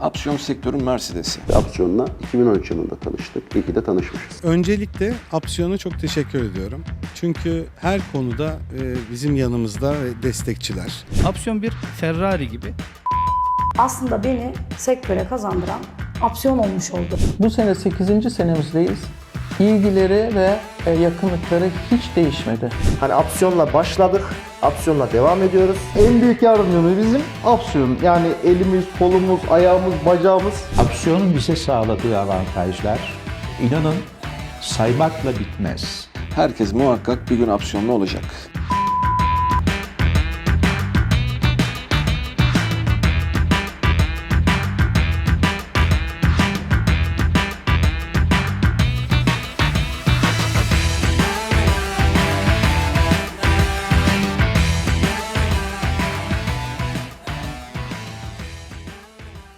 Apsiyon sektörün Mercedes'i. Opsiyonla 2013 yılında tanıştık. İyi ki de tanışmışız. Öncelikle Apsiyon'a çok teşekkür ediyorum. Çünkü her konuda e, bizim yanımızda destekçiler. Opsiyon bir Ferrari gibi. aslında beni sektöre kazandıran opsiyon olmuş oldu. Bu sene 8. senemizdeyiz. İlgileri ve e, yakınlıkları hiç değişmedi. Hani opsiyonla başladık, opsiyonla devam ediyoruz. En büyük yardımcımız bizim opsiyon. Yani elimiz, kolumuz, ayağımız, bacağımız. Opsiyonun bize sağladığı avantajlar inanın saymakla bitmez. Herkes muhakkak bir gün apsiyonlu olacak.